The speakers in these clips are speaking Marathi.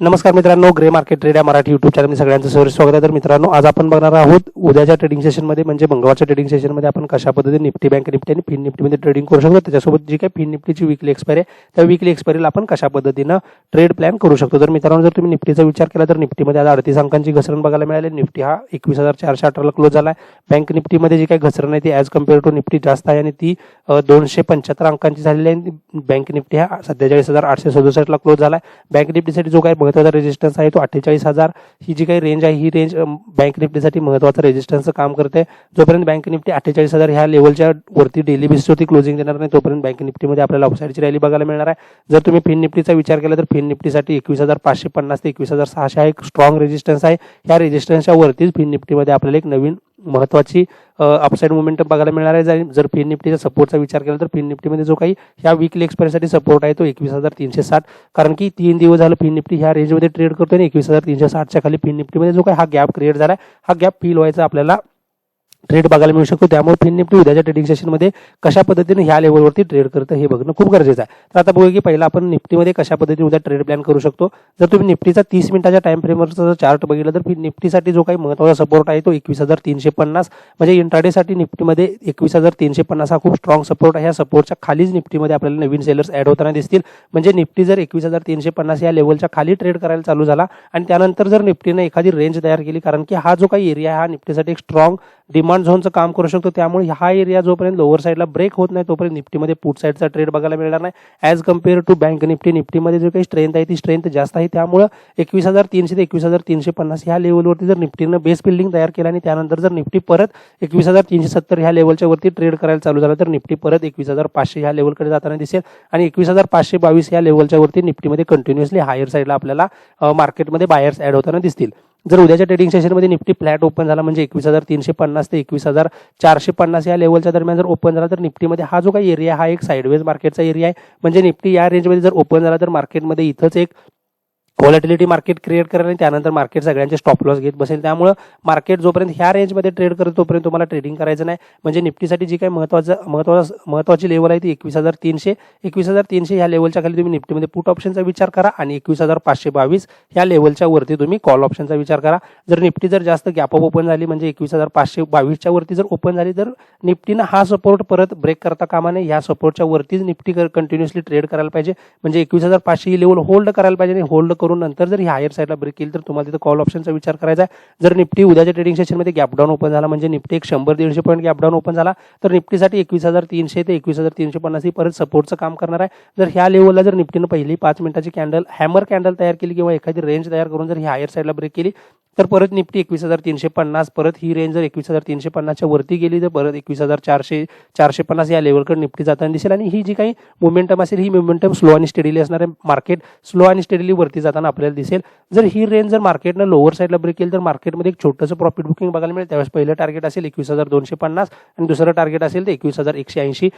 नमस्कार मित्रांनो ग्रे मार्केट ट्रेड या मराठी युट्यूब चॅनलमध्ये सगळ्यांचं सर स्वागत आहे. तर मित्रांनो आज आपण बघणार आहोत उद्याच्या ट्रेडिंग सेशनमध्ये म्हणजे मंगळवारच्या ट्रेडिंग सेशनमध्ये आपण कशा पद्धतीने निफ्टी बँक निफ्टी आणि फिन निफ्टीमध्ये ट्रेडिंग करू शकतो. त्याच्यासोबत जी काही फिन निफ्टीची विकली एक्सपायरी आहे त्या विकली एक्सपायरीला आपण कशा पद्धतीनं ट्रेड प्लॅन करू शकतो. तर मित्रांनो जर तुम्ही निफ्टीचा विचार केला तर निफ्टीमध्ये आज अडतीस अंकांची घसरण बघायला मिळाली. निफ्टी हा एकवीस हजार चारशे अठराला क्लोज झाला आहे. बँक निफ्टीमध्ये जी काही घसरण आहे ती ॲज कंपेअर टू निफ्टी जास्त आहे आणि ती दोनशे पंच्याहत्तर अंकांची झालेली आहे. बँक निफ्टी हा सत्तेचाळीस हजार आठशे सदुसष्टला क्लोज झाला आहे. बँक निफ्टीसाठी जो काही महत्त्वाचा रेजिस्टन्स आहे तो अठ्ठेचाळीस हजार. ही जी काही रेंज आहे ही रेंज बँक निफ्टीसाठी महत्त्वाचं रेजिस्टन्सचं काम करते. जोपर्यंत बँक निफ्टी अठ्ठेचाळीस हजार ह्या लेवलच्या वरती डेली बेसिसवरती क्लोजिंग देणार नाही तोपर्यंत बँक निफ्टीमध्ये आपल्याला अपसाईडची रॅली बघायला मिळणार आहे. जर तुम्ही फिन निफ्टीचा विचार केला तर फिन निफ्टीसाठी एकवीस हजार पाचशे पन्नास ते एकवीस हजार सहाशे हा एक स्ट्रॉंग रेजिस्टन्स आहे. ह्या रेजिस्टन्सच्या वरतीच फिन निफ्टीमध्ये आपल्याला एक नवीन महत्वाची अपसाईड मोमेंटम बघायला मिळणार आहे. जर- जर फिन निफ्टीचा सपोर्टचा विचार केला तर फिन निफ्टीमध्ये जो काही ह्या वीकली एक्सपायरीसाठी सपोर्ट आहे तो एकवीस हजार तीनशे साठ. कारण की तीन दिवस झालं फिन निफ्टी ह्या रेंजमध्ये ट्रेड करतो आणि एकवीस हजार तीनशे साठच्या खाली फिन निफ्टीमध्ये जो काही हा गॅप क्रिएट झाला हा गॅप फील व्हायचा आपल्याला ट्रेड बघायला मिळू शकतो. त्यामुळे फिन निफ्टी उद्याच्या ट्रेडिंग सेशनमध्ये कशा पद्धतीने ह्या लेवलवरती ट्रेड करतं हे बघणं खूप गरजेचं आहे. तर आता बघूया की पहिला आपण निफ्टीमध्ये कशा पद्धतीने उद्या ट्रेड प्लॅन करू शकतो. जर तुम्ही निफ्टीचा तीस मिनिटाच्या टाइम फ्रेमवरचा जर चार्ट बघितलं तर फिन निफ्टीसाठी जो काही महत्त्वाचा सपोर्ट आहे तो एकवीस हजार तीनशे पन्नास. म्हणजे इंट्राडेसाठी निफ्टीमध्ये एकवीस हजार तीनशे पन्नास हा खूप स्ट्रॉंग सपोर्ट आहे. ह्या सपोर्टच्या खालीच निफ्टीमध्ये आपल्याला नवीन सेलर्स ॲड होताना दिसतील. म्हणजे निफ्टी जर एकवीस हजार तीनशे पन्नास या लेवलच्या खाली ट्रेड करायला चालू झाला आणि त्यानंतर जर निफ्टीने एखादी रेंज तयार केली कारण की हा जो काही एरिया आहे हा निफ्टीसाठी एक स्ट्रॉंग डिमांड झोनचं काम करू शकतो. त्यामुळे हा एरिया जोपर्यंत लोअर साईडला ब्रेक होत नाही तोपर्यंत निफ्टीमध्ये पुट साईडचा ट्रेड बघायला मिळणार नाही. As compare to bank Nifty निफ्टीमध्ये जो काही स्ट्रेंथ आहे ती स्ट्रेंथ जास्त आहे. त्यामुळं एकवीस हजार तीनशे ते एकवीस हजार तीनशे पन्नास ह्या लेवलवरती जर निफ्टीनं बेस बिल्डिंग तयार केला आणि त्यानंतर जर निफ्टी परत एकवीस हजार तीनशे सत्तर ह्या लेवलच्या वरती ट्रेड करायला चालू झाला तर निफ्टी परत एकवीस हजार पाचशे ह्या लेवलकडे जाताना दिसेल. आणि एकवीस हजार पाचशे बावीस ह्या लेवलच्या वरती निफ्टीमध्ये कंटिन्युअसली हायर साईडला आपल्याला मार्केटमध्ये बायर्स ॲड होताना दिसतील. जर उद्याच्या ट्रेडिंग सेशनमध्ये निफ्टी फ्लॅट ओपन झाला म्हणजे एकवीस हजार तीनशे पन्नास ते एकवीस हजार चारशे पन्नास या लेवलच्या दरम्यान जर ओपन झाला तर निफ्टीमध्ये हा जो काही एरिया हा एक साईडवेज मार्केटचा एरिया आहे. म्हणजे निफ्टी या रेंजमध्ये जर ओपन झाला तर मार्केटमध्ये इथंच एक व्हॉलेटिलिटी मार्केट क्रिएट करेल आणि त्यानंतर मार्केट सगळ्यांचे स्टॉप लॉस घेत बसेल. त्यामुळं मार्केट जोपर्यंत ह्या रेंजमध्ये ट्रेड करत तोपर्यंत तुम्हाला ट्रेडिंग करायचं नाही. म्हणजे निफ्टीसाठी जी काही महत्वाचं महत्वाचं महत्वाची लेवल आहे ती एकवीस हजार तीनशे. एकवीस हजार तीनशे ह्या लेवलच्या खाली तुम्ही निफ्टीमध्ये पुट ऑप्शनचा विचार करा आणि एकवीस हजार पाचशे बावीस ह्या लेवलच्या वरती तुम्ही कॉल ऑप्शनचा विचार करा. जर निफ्टी जर जास्त गॅप अप ओपन झाली म्हणजे एकवीस हजार पाचशे बावीसच्या वरती जर ओपन झाली तर निफ्टीनं हा सपोर्ट परत ब्रेक करता कामा नये. ह्या सपोर्टच्या वरतीच निफ्टी कंटिन्युअसली ट्रेड करायला पाहिजे. म्हणजे एकवीस हजार पाचशे ही लेवल होल्ड करायला पाहिजे आणि होल्ड करून करून नंतर जर ही हायर साईडला ब्रेक केली तर तुम्हाला तिथं कॉल ऑप्शनचा विचार करायचा आहे. जर निफ्टी उद्याच्या ट्रेडिंग सेशनमध्ये गॅपडाऊन ओपन झाला म्हणजे निफ्टी एक शंभर दीडशे पॉईंट गॅप डाऊन ओपन झाला तर निफ्टीसाठी एकवीस हजार तीनशे ते एकवीस हजार तीनशे पन्नास ही परत सपोर्टचं काम करणार आहे. जर ह्या लेवलला जर निफ्टीनं पहिली पाच मिनिटाची कॅन्डल हॅमर कॅन्डल तयार केली किंवा एखादी रेंज तयार करून जर ही हायर साईडला ब्रेक केली तर परत निफ्टी एकवीस हजार तीनशे पन्नास परत ही रेंज जर एकवीस हजार तीनशे पन्नासच्या वरती गेली तर परत एकवीस हजार चारशे चारशे पन्नास या लेवलकडे निफ्टी जाताना दिसेल. आणि ही जी काही मोमेंटम असेल ही मोमेंटम स्लो आणि स्टेडीली असणार आहे. मार्केट स्लो आणि स्टेडीली वरती जाताना आपल्याला दिसेल. जर ही रेंज जर मार्केटनं लोअर साईडला ब्रेक केली तर मार्केटमध्ये एक छोटंसं प्रॉफिट बुकिंग बघायला मिळेल. त्यावेळेस पहिलं टार्गेट असेल एकवीस हजार दोनशे पन्नास आणि दुसरं टार्गेट असेल ते एकवीस हजार एकशे ऐंशी.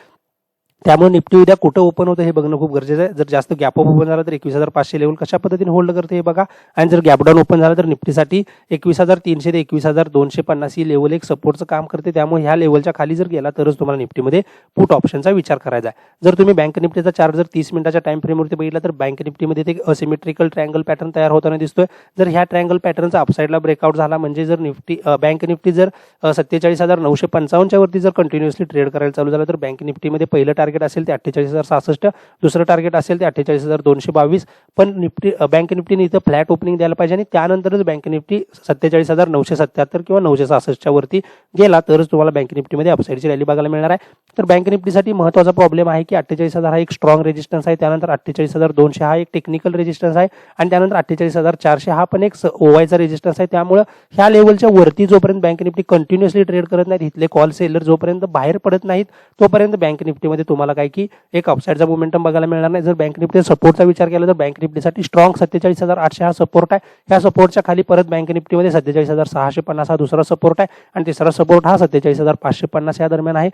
त्यामुळे निफ्टी उद्या कुठं ओपन होतं हे बघणं खूप गरजेचं आहे. जर जास्त गॅप अप ओपन झाला तर एकवीस हजार पाचशे लेवल कशा पद्धतीने होल्ड करते हे बघा. आणि जर गॅप डाऊन ओपन झाला तर निफ्टीसाठी एकवीस हजार तीनशे ते एकवीस हजार दोनशे पन्नास ही लेवल एक सपोर्टचं काम करते. त्यामुळे ह्या लेवलच्या खाली जर गेला तरच तुम्हाला निफ्टीमध्ये पुट ऑप्शनचा विचार करायचा आहे. जर तुम्ही बँक निफ्टीचा चार्ट जर तीस मिनिटाच्या टाइम फ्रेमवरती बघितला तर बँक निफ्टीमध्ये ते असिमेट्रिकल ट्रँगल पॅटर्न तयार होताना दिसतोय. जर ह्या ट्रँगल पॅटर्नचा अपसाईडला ब्रेकआउट झाला म्हणजे जर निफ्टी बँक निफ्टी जर सत्तेचाळीस हजार नऊशे पंचावन्नच्या वरती जर कंटिन्युअसली ट्रेड करायला चालू झालं तर बँक निफ्टीमध्ये पहिलं टार्गेट टार्गेट असेल ते अठ्ठेचाळीस हजार सहासष्ट दुसरं टार्गेट असेल ते अठ्ठेचाळीस हजार दोनशे बावीस. पण निफ्टी बँक निफ्टीने इथं फ्लॅट ओपनिंग द्यायला पाहिजे आणि त्यानंतरच बँक निफ्टी सत्तेचाळीस हजार नऊशे सत्याहत्तर किंवा नऊशे सहासष्टच्या वरती गेला तरच तुम्हाला बँक निफ्टीमध्ये अपसाईडची रॅली बघायला मिळणार आहे. तर बँक निफ्टीसाठी महत्त्वाचा प्रॉब्लेम आहे की अठ्ठेचाळीस हजार हा एक स्ट्रॉंग रेजिस्टन्स आहे त्यानंतर अठ्ठेचाळीस हजार दोनशे हा एक टेक्निकल रेजिस्टन्स आहे आणि त्यानंतर अठ्ठेचाळीस हजार चारशे हा पण एक ओवायचा रेजिस्टन्स आहे. त्यामुळे ह्या लेवलच्या वरती जोपर्यंत बँक निफ्टी कंटिन्युअसली ट्रेड करत नाहीत इथले कॉल सेलर जोपर्यंत बाहेर पडत नाहीत तोपर्यंत बँक निफ्टीमध्ये तुम्हाला काय की एक अपसाईडचा मोमेंटम बघायला मिळणार नाही. जर बँक निफ्टी सपोर्टचा विचार केला तर बँक निफ्टीसाठी स्ट्रॉंग सत्तेचाळीस हजार आठशे हा सपोर्ट आहे. ह्या सपोर्टच्या खाली परत बँक निफ्टीमध्ये सत्तेचाळीस हजार सहाशे पन्नास हा दुसरा सपोर्ट आहे. आणि तिसरा सपोर्ट हा सत्तेचाळीस हजार पाचशे पन्नास या दरम्यान आहे.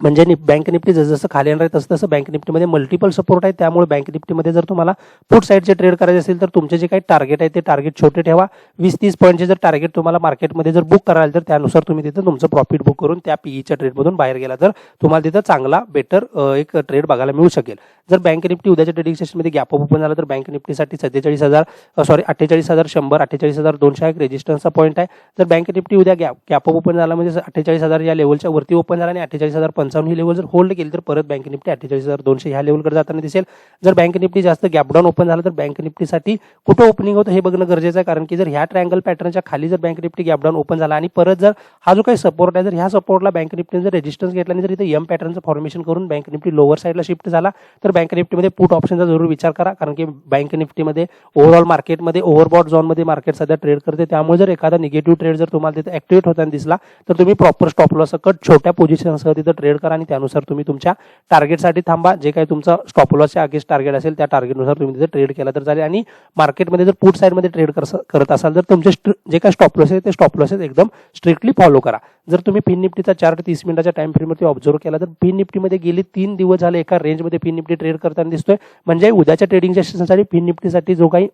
म्हणजे नि- बँक निफ्टी जसं जसं खाली येणार आहे तसं तसं बँक निफ्टीमध्ये मल्टिपल सपोर्ट आहे. त्यामुळे बँक निफ्टीमध्ये जर तुम्हाला पुट साईडचे ट्रेड करायचे असेल तर तुमचे जे काही टार्गेट आहे ते टार्गेट छोटे ठेवा. वीस तीस पॉईंटचे जर टार्गेट तुम्हाला मार्केटमध्ये जर बुक कराल तर त्यानुसार तुम्ही तिथं तुमचं प्रॉफिट बुक करून त्या पीईच्या ट्रेडमधून बाहेर गेला तर तुम्हाला तिथं चांगला बेटर एक ट्रेड बघायला मिळू शकेल. जर बँक निफ्टी उद्याच्या ट्रेडिंग सेशनमध्ये गॅप ओपन झाला तर बँक निफ्टीसाठी सत्तेचाळीस हजार सॉरी अठ्ठेचाळीस हजार शंभर अठ्ठेचाळीस हजार दोनशे एक रेजिस्टन्सचा पॉईंट आहे. जर बँक निफ्टी उद्या गॅप गॅप ओपन झाला म्हणजे अठ्ठेचाळीस हजार या लेवलच्या वरती ओपन झाला आणि अठ्ठेचाळीस हजार पंचावन्न ही लेवल जर होल्ड केली तर परत बँक निफ्टी अठ्ठेचाळीस हजार दोनशे ह्या लेवलकडे जाताना दिसेल. जर बँक निफ्टी जास्त गॅप डाऊन ओपन झाला तर बँक निफ्टीसाठी कुठं ओपनिंग होतं हे बघणं गरजेचं आहे. कारण की जर ह्या ट्रँगल पॅटर्नच्या खाली जर bank Nifty gap down open झाला आणि परत जर हा जो काही सपोर्ट आहे जर ह्या सपोर्टला बँक निफ्टीने जर रेजिस्टन्स घेतला आणि जर इथे एम पॅटर्नचं फॉर्मेशन करून बँक निफ्टी लोअर साईडला शिफ्ट झाला तर बँक निफ्टीमध्ये पुट ऑप्शनचा जरूर विचार करा. कारण की बँक निफ्टीमध्ये ओव्हरऑल मार्केटमध्ये ओव्हरबॉट झोनमध्ये मार्केट सध्या ट्रेड करते. त्यामुळे जर एखादा निगेटिव्ह ट्रेड जर तुम्हाला तिथे ऍक्टिव्हेट होताना दिसला तर तुम्ही प्रॉपर स्टॉप लॉस सकट छोट्या पोझिशनसह तिथं ट्रेड करा आणि त्यानुसार तुम्ही तुमच्या टार्गेटसाठी थांबा. जे काही तुमचं स्टॉपलॉसच्या अगेन्स्ट टार्गेट असेल त्या टार्गेटनुसार तुम्ही तिथे ट्रेड केला तर चालेल. आणि मार्केटमध्ये जर पुट साईडमध्ये ट्रेड करत असाल तर तुमचे जे काही स्टॉपलॉस आहे ते स्टॉपलॉसेस एकदम स्ट्रिक्टली फॉलो करा. जर तुम्ही पिन निफ्टीचा चार्ट तीस मिनिटाच्या टाइम फ्रेमवरती ऑब्झर्व केला तर पिन निफ्टीमध्ये गेली तीन दिवस झाले एका रेंजमध्ये पिन निफ्टी ट्रेड करताना दिसतोय. म्हणजे उद्याच्या ट्रेडिंग सेशनसाठी पिन निफ्टीसाठी जो काही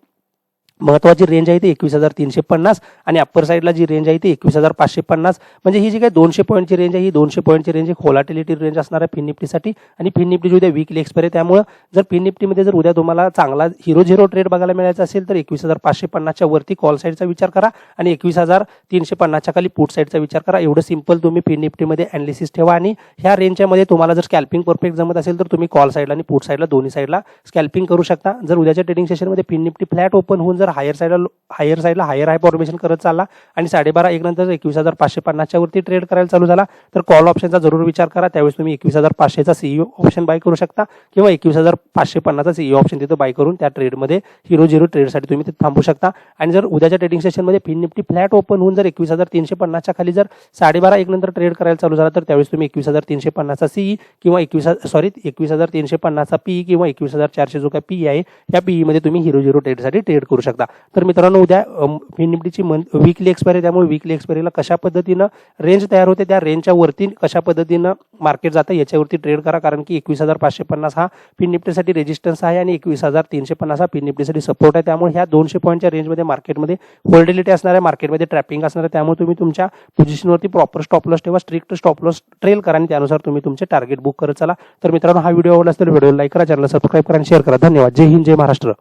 महत्वाची रेंज आहे ती एकवीस हजार तीनशे पन्नास आणि अप्पर साईडला जी रेंज आहे ती एकवीस हजार पाचशे पन्नास. म्हणजे ही जी काही दोनशे पॉईंटची रेंज आहे ही दोनशे पॉईंटची रेंज एक होलाटिलिटी रेंज असणार आहे फिन निफ्टीसाठी आणि फिन निफ्टीची उद्या वीकली एक्सपायर आहे त्यामुळे जर फिन निफ्टीमध्ये जर उद्या तुम्हाला चांगला हिरो झिरो ट्रेड बघायला मिळायचा असेल तर एकवीस हजार पाचशे पन्नासच्या वरती कॉल साईडचा विचार करा आणि एकवीस हजार तीनशे पन्नासच्या खाली पुट साईडचा विचार करा. एवढं सिंपल तुम्ही फिन निफ्टीमध्ये अनालिसिस ठेवा आणि ह्या रेंजच्या मध्ये तुम्हाला जर स्कॅल्पिंग परफेक्ट जमत असेल तर तुम्ही कॉल साईडला आणि पुट साईडला दोन्ही साईडला स्कॅल्पिंग करू शकता. जर उद्याच्या ट्रेडिंग सेशनमध्ये फिन निफ्टी फ्लॅट ओपन होऊन जर हायर साईडला हायर साईडला हायर हाय फॉर्मेशन करत चालला आणि साडेबारा एक नंतर एकवीस हजार पाचशे पन्नासच्या वरती ट्रेड करायला चालू झाला. तर कॉल ऑप्शनचा जरूर विचार करा. त्यावेळेस तुम्ही एकवीस हजार पाचशेचा सीईओ ऑप्शन बाय करू शकता किंवा एकवीस हजार पाचशे पन्नासचा सीईओ ऑप्शन तिथं बाय करून त्या ट्रेडमध्ये हिरो झिरो ट्रेडसाठी तुम्ही तिथे थांबू शकता. आणि जर उद्याच्या ट्रेडिंग सेशनमध्ये फिन निफ्टी फ्लॅट ओपन होऊन जर एकवीस हजार तीनशे पन्नासच्या खाली जर साडेबारा एक नंतर ट्रेड करायला चालू झाला तर त्यावेळेस तुम्ही एकवीस हजार तीनशे पन्नासचा सीई किंवा एकवीस सॉरी एकवीस हजार तीनशे पन्नासचा पी किंवा एकवीस हजार चारशे जो काय पी आहे या पीईमध्ये तुम्ही हिरो झिरो ट्रेडसाठी ट्रेड करू शकता. तर मित्रांनो उद्या फिन निफ्टीची मंथ वीकली एक्सपायरी आहे त्यामुळे वीकली एक्सपायरीला कशा पद्धतीनं रेंज तयार होते त्या रेंजच्या वरती कशा पद्धतीनं मार्केट जातं याच्यावरती ट्रेड करा. कारण की एकवीस हजार पाचशे पन्नास हा फिन निफ्टीसाठी रेजिस्टन्स आहे आणि एकवीस हजार तीनशे पन्नास हा फिन निफ्टीसाठी सपोर्ट आहे. त्यामुळे ह्या दोनशे पॉईंटच्या रेंजमध्ये मार्केटमध्ये होल्डिलिटी असणार आहे मार्केटमध्ये ट्रॅपिंग असणार आहे. त्यामुळे तुम्ही तुमच्या पोझिशनवरती प्रॉपर स्टॉप लॉस ठेवा स्ट्रिक्ट स्टॉप लॉस ट्रेल करा आणि त्यानुसार तुम्ही तुमचे टार्गेट बुक करत चला. तर मित्रांनो हा व्हिडिओ आवडला असेल व्हिडिओ लाईक करा चॅनल सबस्क्राईब करा आणि शेअर करा. धन्यवाद. जय हिंद जय महाराष्ट्र.